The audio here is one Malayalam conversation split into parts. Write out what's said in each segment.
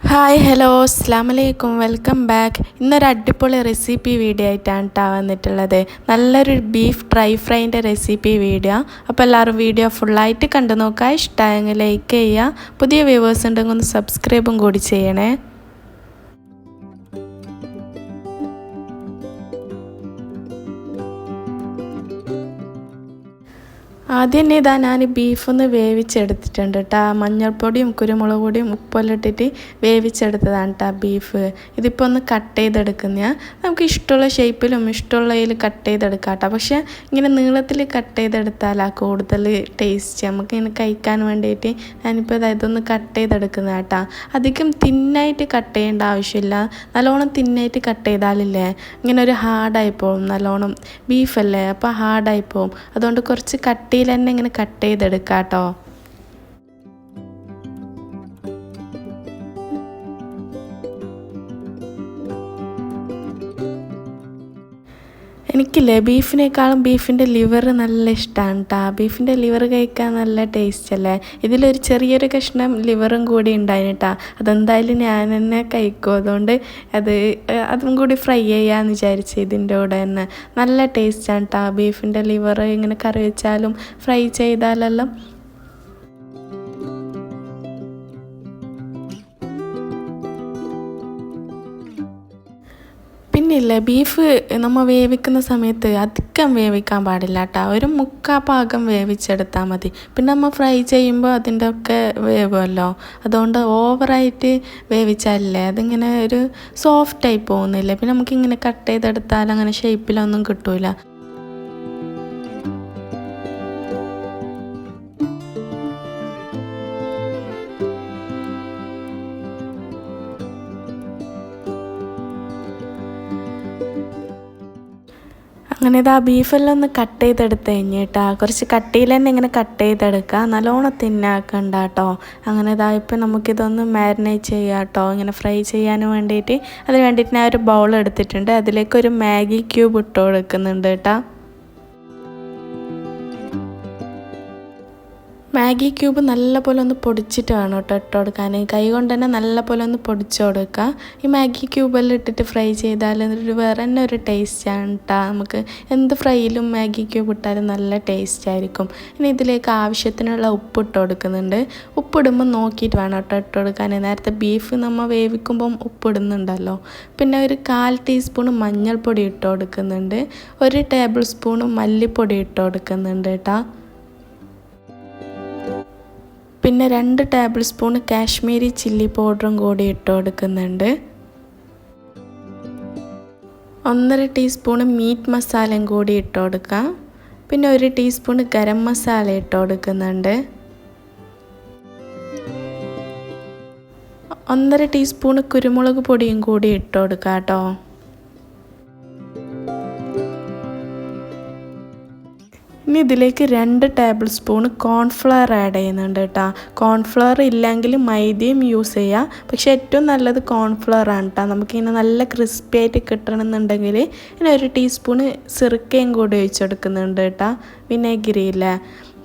ഹായ് ഹലോ അസ്സാം വലൈക്കും വെൽക്കം ബാക്ക് ഇന്നൊരു അടിപൊളി റെസിപ്പി വീഡിയോ ആയിട്ടാണ് കേട്ടോ വന്നിട്ടുള്ളത്. നല്ലൊരു ബീഫ് ഡ്രൈ ഫ്രൈന്റെ റെസിപ്പി വീഡിയോ അപ്പോൾ എല്ലാവരും വീഡിയോ ഫുള്ളായിട്ട് കണ്ടു നോക്കുക ഇഷ്ടമായെങ്കിൽ ലൈക്ക് ചെയ്യുക. പുതിയ വ്യൂവേഴ്സ് ഉണ്ടെങ്കിൽ ഒന്ന് സബ്സ്ക്രൈബും കൂടി ചെയ്യണേ. ആദ്യം തന്നെ ഇതാ ഞാൻ ബീഫൊന്ന് വേവിച്ചെടുത്തിട്ടുണ്ട് കേട്ടോ മഞ്ഞൾപ്പൊടിയും കുരുമുളക് പൊടിയും ഉപ്പെല്ലാം ഇട്ടിട്ട് വേവിച്ചെടുത്തതാണ് കേട്ടോ ബീഫ്. ഇതിപ്പോൾ ഒന്ന് കട്ട് ചെയ്തെടുക്കുന്ന. നമുക്ക് ഇഷ്ടമുള്ള ഷേപ്പിലും ഇഷ്ടമുള്ളതിൽ കട്ട് ചെയ്തെടുക്കാം കേട്ടോ പക്ഷേ ഇങ്ങനെ നീളത്തിൽ കട്ട് ചെയ്തെടുത്താലാ കൂടുതൽ ടേസ്റ്റ്. നമുക്ക് ഇങ്ങനെ കഴിക്കാൻ വേണ്ടിയിട്ട് ഞാനിപ്പോൾ ഇതൊന്ന് കട്ട് ചെയ്തെടുക്കുന്ന കേട്ടോ അധികം തിന്നായിട്ട് കട്ട് ചെയ്യേണ്ട ആവശ്യമില്ല. നല്ലോണം തിന്നായിട്ട് കട്ട് ചെയ്താലില്ലേ ഇങ്ങനെ ഒരു ഹാർഡായി പോകും നല്ലോണം ബീഫല്ലേ? അപ്പോൾ ഹാർഡായി പോകും അതുകൊണ്ട് കുറച്ച് കട്ടിയിൽ തന്നെ ഇങ്ങനെ കട്ട് ചെയ്തെടുക്കാം കേട്ടോ എനിക്കില്ലേ ബീഫിനേക്കാളും ബീഫിന്റെ ലിവർ നല്ല ഇഷ്ടമാണ് കേട്ടോ ബീഫിന്റെ ലിവർ കഴിക്കാൻ നല്ല ടേസ്റ്റ് അല്ലേ? ഇതിലൊരു ചെറിയൊരു കഷ്ണം ലിവറും കൂടി ഉണ്ടായിന് കേട്ടോ അതെന്തായാലും ഞാൻ തന്നെ കഴിക്കും. അതുകൊണ്ട് അത് അതും കൂടി ഫ്രൈ ചെയ്യാമെന്ന് വിചാരിച്ച് ഇതിന്റെ കൂടെ തന്നെ. നല്ല ടേസ്റ്റാണ് കേട്ടോ ബീഫിന്റെ ലിവർ ഇങ്ങനെ കറി വെച്ചാലും ഫ്രൈ ചെയ്താലെല്ലാം പിന്നില്ലേ ബീഫ് നമ്മൾ വേവിക്കുന്ന സമയത്ത് അധികം വേവിക്കാൻ പാടില്ല കേട്ടോ ഒരു മുക്കാ പാകം വേവിച്ചെടുത്താൽ മതി. പിന്നെ നമ്മൾ ഫ്രൈ ചെയ്യുമ്പോൾ അതിന്റെ ഒക്കെ വേവുമല്ലോ അതുകൊണ്ട് ഓവറായിട്ട് വേവിച്ചാലേ അതിങ്ങനെ ഒരു സോഫ്റ്റായി പോകുന്നില്ലേ. പിന്നെ നമുക്കിങ്ങനെ കട്ട് ചെയ്തെടുത്താൽ അങ്ങനെ ഷേപ്പിലൊന്നും കിട്ടൂല. അങ്ങനെ ഇതാ ബീഫെല്ലാം ഒന്ന് കട്ട് ചെയ്തെടുത്ത് കഴിഞ്ഞിട്ടാ കുറച്ച് കട്ടിയിൽ തന്നെ ഇങ്ങനെ കട്ട് ചെയ്തെടുക്കുക നല്ലോണം തിന്നാക്കണ്ട കേട്ടോ അങ്ങനെ ഇതാ ഇപ്പം നമുക്കിതൊന്ന് മാരിനേറ്റ് ചെയ്യാം കേട്ടോ ഇങ്ങനെ ഫ്രൈ ചെയ്യാൻ വേണ്ടിയിട്ട് അതിന് വേണ്ടിയിട്ട് ഞാൻ ഒരു ബൗൾ എടുത്തിട്ടുണ്ട്. അതിലേക്ക് ഒരു മാഗി ക്യൂബ് ഇട്ട് കൊടുക്കുന്നുണ്ട് കേട്ടോ മാഗി ക്യൂബ് നല്ലപോലെ ഒന്ന് പൊടിച്ചിട്ട് വേണം കേട്ടോ ഇട്ട് കൊടുക്കാൻ കൈ കൊണ്ട് തന്നെ നല്ലപോലെ ഒന്ന് പൊടിച്ചു കൊടുക്കുക. ഈ മാഗി ക്യൂബെല്ലാം ഇട്ടിട്ട് ഫ്രൈ ചെയ്താൽ ഒരു വേറെ തന്നെ ഒരു ടേസ്റ്റാണ് കേട്ടോ നമുക്ക് എന്ത് ഫ്രൈയിലും മാഗി ക്യൂബ് ഇട്ടാലും നല്ല ടേസ്റ്റ് ആയിരിക്കും. ഇനി ഇതിലേക്ക് ആവശ്യത്തിനുള്ള ഉപ്പ് ഇട്ട് കൊടുക്കുന്നുണ്ട്. ഉപ്പിടുമ്പോൾ നോക്കിയിട്ട് വേണം കേട്ടോ ഇട്ട് കൊടുക്കാൻ നേരത്തെ ബീഫ് നമ്മൾ വേവിക്കുമ്പം ഉപ്പിടുന്നുണ്ടല്ലോ പിന്നെ ഒരു കാൽ ടീസ്പൂൺ മഞ്ഞൾപ്പൊടി ഇട്ട് കൊടുക്കുന്നുണ്ട്. ഒരു ടേബിൾ സ്പൂൺ മല്ലിപ്പൊടി ഇട്ട് കൊടുക്കുന്നുണ്ട് കേട്ടോ പിന്നെ രണ്ട് ടേബിൾ സ്പൂൺ കാശ്മീരി ചില്ലി പൗഡറും കൂടി ഇട്ട് കൊടുക്കുന്നുണ്ട്. ഒന്നര ടീസ്പൂൺ മീറ്റ് മസാലയും കൂടി ഇട്ട് കൊടുക്കാം. പിന്നെ ഒരു ടീസ്പൂൺ ഗരം മസാല ഇട്ട് കൊടുക്കുന്നുണ്ട്. ഒന്നര ടീസ്പൂൺ കുരുമുളക് പൊടിയും കൂടി ഇട്ട് കൊടുക്കാം കേട്ടോ. ഇനി ഇതിലേക്ക് രണ്ട് ടേബിൾ സ്പൂൺ കോൺഫ്ലവർ ആഡ് ചെയ്യുന്നുണ്ട് കേട്ടോ കോൺഫ്ലവർ ഇല്ലെങ്കിൽ മൈദയും യൂസ് ചെയ്യാം. പക്ഷേ ഏറ്റവും നല്ലത് കോൺഫ്ലവർ ആണ് കേട്ടോ നമുക്കിങ്ങനെ നല്ല ക്രിസ്പി ആയിട്ട് കിട്ടണമെന്നുണ്ടെങ്കിൽ ഇനി ഒരു ടീസ്പൂൺ സിറുക്കയും കൂടി ഒഴിച്ചെടുക്കുന്നുണ്ട് കേട്ടോ വിനേഗിരി ഇല്ലേ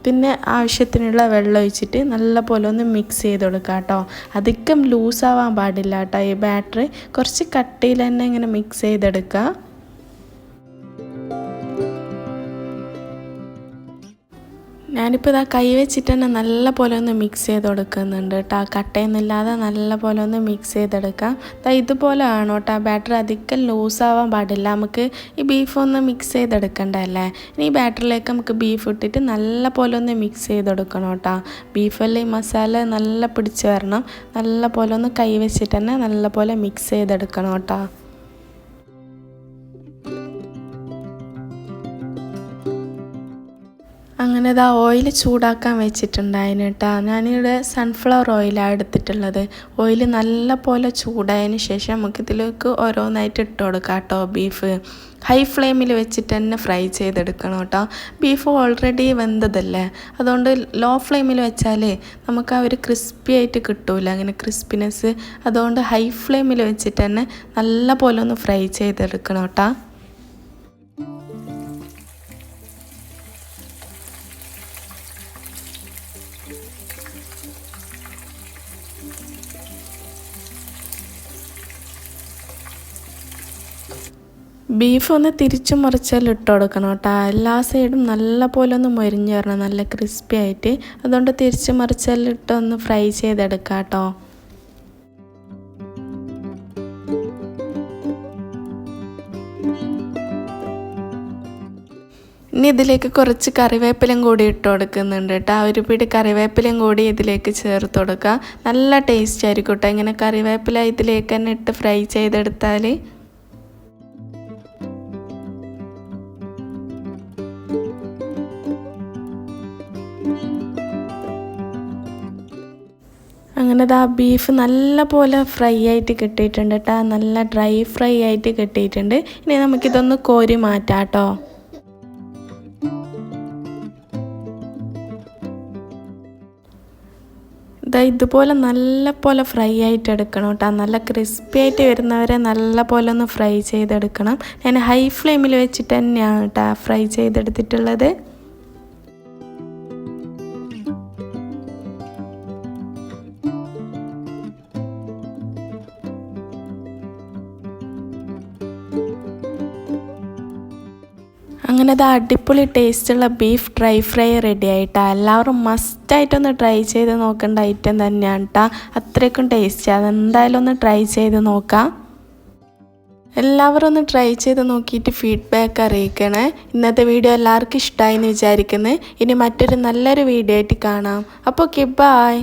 പിന്നെ ആവശ്യത്തിനുള്ള വെള്ളം ഒഴിച്ചിട്ട് നല്ല പോലെ ഒന്ന് മിക്സ് ചെയ്ത് കൊടുക്കുക കേട്ടോ അധികം ലൂസാവാൻ പാടില്ല കേട്ടോ ഈ ബാറ്ററി കുറച്ച് കട്ടിയിൽ തന്നെ ഇങ്ങനെ മിക്സ് ചെയ്തെടുക്കുക ഞാനിപ്പോൾ ഇതാ കൈ വെച്ചിട്ട് തന്നെ നല്ല പോലെ ഒന്ന് മിക്സ് ചെയ്ത് കൊടുക്കുന്നുണ്ട് കേട്ടോ കട്ടയൊന്നുമില്ലാതെ നല്ല പോലെ ഒന്ന് മിക്സ് ചെയ്തെടുക്കാം അതാ ഇതുപോലെ ആണോ കേട്ടോ ബാറ്റർ അധികം ലൂസാവാൻ പാടില്ല. നമുക്ക് ഈ ബീഫ് ഒന്ന് മിക്സ് ചെയ്തെടുക്കണ്ടല്ലേ ഇനി ഈ ബാറ്ററിലേക്ക് നമുക്ക് ബീഫ് ഇട്ടിട്ട് നല്ല പോലെ ഒന്ന് മിക്സ് ചെയ്തെടുക്കണം കേട്ടോ ബീഫെല്ലാം ഈ മസാല നല്ല പിടിച്ച് വരണം. നല്ല പോലെ ഒന്ന് കൈ വെച്ചിട്ട് തന്നെ നല്ല പോലെ മിക്സ് ചെയ്തെടുക്കണം കേട്ടോ അങ്ങനെ ഇതാ ഓയിൽ ചൂടാക്കാൻ വെച്ചിട്ടുണ്ടായിന് കേട്ടോ. ഞാനിവിടെ സൺഫ്ലവർ ഓയിലാണ് എടുത്തിട്ടുള്ളത്. ഓയിൽ നല്ല പോലെ ചൂടായതിന് ശേഷം നമുക്ക് ഇതിലേക്ക് ഓരോന്നായിട്ട് ഇട്ട് കൊടുക്കാം കേട്ടോ ബീഫ് ഹൈ ഫ്ലെയിമിൽ വെച്ചിട്ട് തന്നെ ഫ്രൈ ചെയ്തെടുക്കണം കേട്ടോ. ബീഫ് ഓൾറെഡി വെന്തതല്ലേ? അതുകൊണ്ട് ലോ ഫ്ലെയിമിൽ വെച്ചാൽ നമുക്ക് ആ ഒരു ക്രിസ്പി ആയിട്ട് കിട്ടൂല അങ്ങനെ ക്രിസ്പിനെസ് അതുകൊണ്ട് ഹൈ ഫ്ലെയിമിൽ വെച്ചിട്ട് തന്നെ നല്ല പോലെ ഒന്ന് ഫ്രൈ ചെയ്തെടുക്കണം കേട്ടോ. ബീഫ് ഒന്ന് തിരിച്ചു മറിച്ചാൽ ഇട്ട് കൊടുക്കണം കേട്ടോ. എല്ലാ സൈഡും നല്ല പോലെ ഒന്ന് മൊരിഞ്ഞ് വരണം നല്ല ക്രിസ്പി ആയിട്ട്. അതുകൊണ്ട് തിരിച്ചു മറിച്ചാൽ ഇട്ട് ഒന്ന് ഫ്രൈ ചെയ്തെടുക്കാം കേട്ടോ. ഇനി ഇതിലേക്ക് കുറച്ച് കറിവേപ്പിലയും കൂടി ഇട്ട് കൊടുക്കുന്നുണ്ട് കേട്ടോ. ഒരു പിടി കറിവേപ്പിലയും കൂടി ഇതിലേക്ക് ചേർത്ത് കൊടുക്കുക നല്ല ടേസ്റ്റ് ആയിരിക്കും കേട്ടോ. ഇങ്ങനെ കറിവേപ്പില ഇതിലേക്ക് തന്നെ ഇട്ട് ഫ്രൈ ചെയ്തെടുത്താൽ അങ്ങനെ ആ ബീഫ് നല്ല പോലെ ഫ്രൈ ആയിട്ട് കിട്ടിയിട്ടുണ്ട് കേട്ടോ നല്ല ഡ്രൈ ഫ്രൈ ആയിട്ട് കിട്ടിയിട്ടുണ്ട്. ഇനി നമുക്കിതൊന്ന് കോരി മാറ്റാം കേട്ടോ ഇതാ ഇതുപോലെ നല്ല പോലെ ഫ്രൈ ആയിട്ട് എടുക്കണം കേട്ടോ നല്ല ക്രിസ്പി ആയിട്ട് വരുന്നവരെ നല്ല പോലെ ഒന്ന് ഫ്രൈ ചെയ്തെടുക്കണം. ഞാൻ ഹൈ ഫ്ലെയിമിൽ വെച്ചിട്ട് തന്നെയാണ് കേട്ടോ ഫ്രൈ ചെയ്തെടുത്തിട്ടുള്ളത്. അങ്ങനെ അത് അടിപൊളി ടേസ്റ്റുള്ള ബീഫ് ഡ്രൈ ഫ്രൈ റെഡി ആയിട്ടാ. എല്ലാവരും മസ്റ്റായിട്ടൊന്ന് ട്രൈ ചെയ്ത് നോക്കേണ്ട ഐറ്റം തന്നെയാണ് കേട്ടോ അത്രയ്ക്കും ടേസ്റ്റ് അതെന്തായാലും ഒന്ന് ട്രൈ ചെയ്ത് നോക്കാം. എല്ലാവരും ഒന്ന് ട്രൈ ചെയ്ത് നോക്കിയിട്ട് ഫീഡ്ബാക്ക് അറിയിക്കണേ. ഇന്നത്തെ വീഡിയോ എല്ലാവർക്കും ഇഷ്ടമായി എന്ന് വിചാരിക്കുന്നു. ഇനി മറ്റൊരു നല്ലൊരു വീഡിയോ ആയിട്ട് കാണാം. അപ്പോൾ ഓക്കെ ബായ്